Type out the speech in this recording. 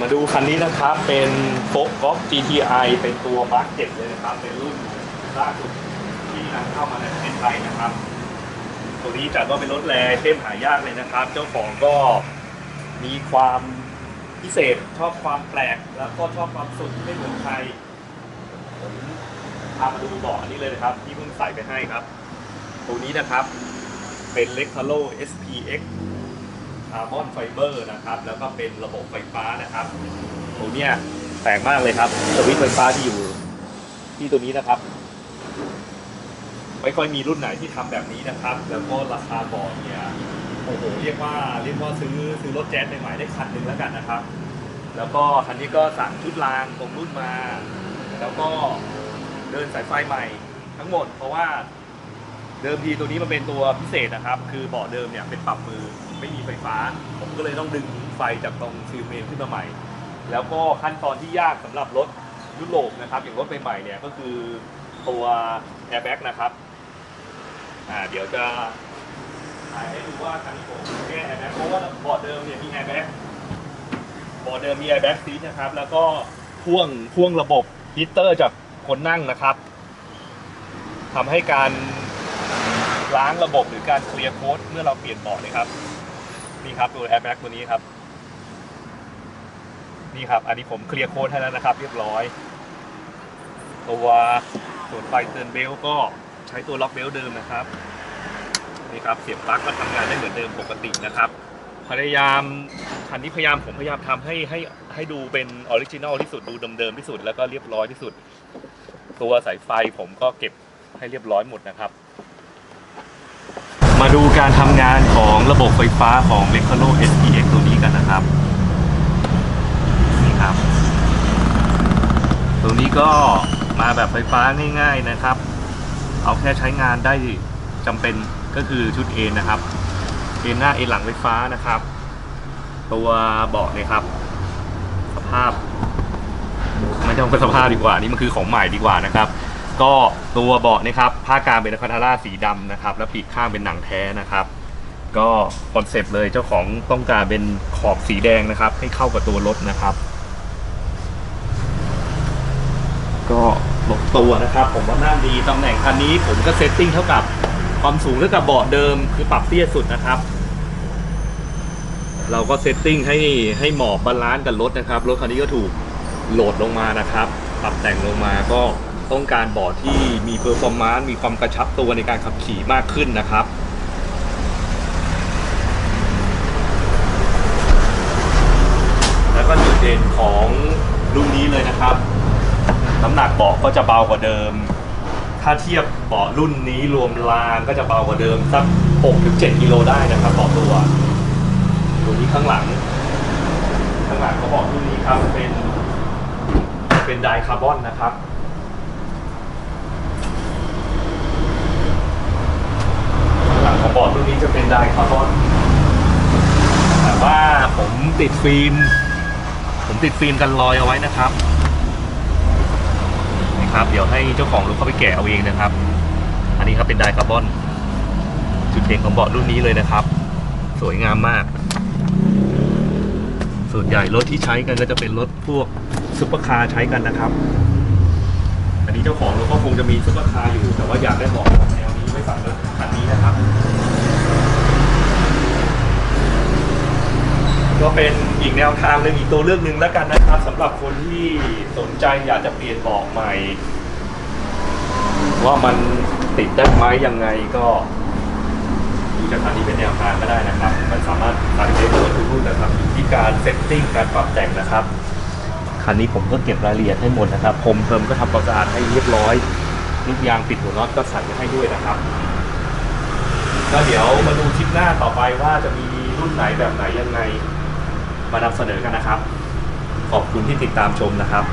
มาดูคันนี้นะครับ เป็นโฟกกอล์ฟ GTI เป็นตัวมาร์กเจ็ดเลยนะครับ เป็นรุ่นล่าสุดที่นำเข้ามาในประเทศไทยนะครับ ตัวนี้จัดว่าเป็นรถแรเท่มหายากเลยนะครับ เจ้าของก็มีความพิเศษชอบความแปลก แล้วก็ชอบความสุดที่ไม่เหมือนใครผมพามาดูเบาะอันนี้เลยนะครับ ที่เพิ่งใส่ไปให้ครับ ตัวนี้นะครับเป็น l e x a l o SPX คาร์บอนไฟเบอร์นะครับ แล้วก็เป็นระบบไฟฟ้านะครับตัวเนี้ยแปลกมากเลยครับสวิตช์ไฟฟ้าที่อยู่ที่ตัวนี้นะครับ ไม่ค่อยมีรุ่นไหนที่ทำแบบนี้นะครับ แล้วก็ราคาบอร์ดเนี่ยโอ้โหเรียกว่าเรียกว่าซื้อซื้อรถแจ๊สใหม่ๆได้คันหนึ่งแล้วกันนะครับ แล้วก็คันนี้ก็สั่งชุดรางตรงรุ่นมา แล้วก็เดินสายไฟใหม่ทั้งหมดเพราะว่า เดิมทีตัวนี้มันเป็นตัวพิเศษนะครับ คือเบาะเดิมเนี่ยเป็นปรับมือไม่มีไฟฟ้า ผมก็เลยต้องดึงไฟจากตรงซิลเมนขึ้นมาใหม่ แล้วก็ขั้นตอนที่ยากสำหรับรถยุโรปนะครับ อย่างรถใหม่ๆเนี่ยก็คือตัวแอร์แบ็กนะครับอ่าเดี๋ยวจะถ่ายให้ดูว่าคันนี้ผมแก้แอร์แบ็กเพราะว่าเบาะเดิมเนี่ยมีแอร์แบ็กเบาะเดิมมีแอร์แบ็กซีนะครับ แล้วก็พ่วงพ่วงระบบฮีตเตอร์จากคนนั่งนะครับทำให้การ ล้างระบบหรือการเคลียร์โค้ดเมื่อเราเปลี่ยนเบาะนี่ครับนี่ครับตัวแอร์แบ็กตัวนี้ครับนี่ครับ อันนี้ผมเคลียร์โค้ดให้แล้วนะครับ เรียบร้อย ตัวส่วนไฟเตือนเบลก็ใช้ตัวล็อกเบลเดิมนะครับนี่ครับเสียบปลั๊กก็ทำงานได้เหมือนเดิมปกตินะครับ พยายามคันนี้พยายามผมพยายามทำให้ให้ให้ดูเป็นออริจินอลที่สุดดูเดิมๆที่สุดแล้วก็เรียบร้อยที่สุด ตัวสายไฟผมก็เก็บให้เรียบร้อยหมดนะครับ ดูการทำงานของระบบไฟฟ้าของ l e x a l o SPX ตัวนี้กันนะครับ นี่ครับ ตัวนี้ก็มาแบบไฟฟ้าง่าย ๆนะครับ เอาแค่ใช้งานได้จำเป็นก็คือชุดเอนะครับเอหน้าเอหลังไฟฟ้านะครับ ตัวเบาะเนี่ยครับ สภาพไม่ต้องเป็นสภาพดีกว่า นี่มันคือของใหม่ดีกว่านะครับ ก็ตัวเบาะนะครับผ้ากลางเป็นอะคาทาร่าสีดำนะครับ แล้วปีกข้างเป็นหนังแท้นะครับ ก็คอนเซปต์เลยเจ้าของต้องการเป็นขอบสีแดงนะครับ ให้เข้ากับตัวรถนะครับ ก็ลงตัวนะครับ ผมว่าน่าดีตำแหน่งคันนี้ ผมก็เซตติ้งเท่ากับความสูงเท่ากับเบาะเดิม คือปรับเตี้ยสุดนะครับเราก็เซตติ้งให้ให้เหมาะบาลานซ์กับรถนะครับ รถคันนี้ก็ถูกโหลดลงมานะครับ ปรับแต่งลงมาก็ ต้องการเบาะที่มีเพอร์ฟอร์มานซ์มีความกระชับตัวในการขับขี่มากขึ้นนะครับแล้วก็จุดเด่นของรุ่นนี้เลยนะครับ น้ำหนักเบาะก็จะเบากว่าเดิม ถ้าเทียบเบาะรุ่นนี้รวมรางก็จะเบากว่าเดิมสัก 6-7กิโลได้นะครับเบาะตัว ตัวนี้ข้างหลัง ข้างหลังก็บอกรุ่นนี้ครับเป็นเป็นไดคาร์บอนนะครับ ข้างหลังของเบาะรุ่นนี้จะเป็น ไดคาร์บอนแต่ว่าผมติดฟิล์ม ผมติดฟิล์มกันรอยเอาไว้นะครับนี่ครับ เดี๋ยวให้เจ้าของรถเข้าไปแกะเอาเองนะครับ อันนี้ครับเป็นไดคาร์บอน จุดเด่นของเบาะรุ่นนี้เลยนะครับ สวยงามมาก ส่วนใหญ่รถที่ใช้กันก็จะเป็นรถพวกซุปเปอร์คาร์ใช้กันนะครับ อันนี้เจ้าของรถก็คงจะมีซุปเปอร์คาร์อยู่ แต่ว่าอยากได้เบาะแนวนี้ไม่สั่งรถคันนี้นะครับ ก็เป็นอีกแนวทางหนึ่งอีกตัวเลือกหนึ่งแล้วกันนะครับสำหรับคนที่สนใจอยากจะเปลี่ยนเบาะใหม่ ว่ามันติดได้ไหมยังไงก็ดูจากคันนี้เป็นแนวทางก็ได้นะครับ มันสามารถตัดได้หมดทุกรุ่นนะครับอยู่ที่การเซตติ้งการปรับแต่งนะครับคันนี้ผมก็เก็บรายละเอียดให้หมดนะครับผมเพิ่มก็ทำความสะอาดให้เรียบร้อยลูกยางปิดหัวน็อตก็ใส่ไว้ให้ด้วยนะครับก็เดี๋ยวมาดูคลิปหน้าต่อไปว่าจะมีรุ่นไหนแบบไหนยังไง มานำเสนอกันนะครับ ขอบคุณที่ติดตามชมนะครับ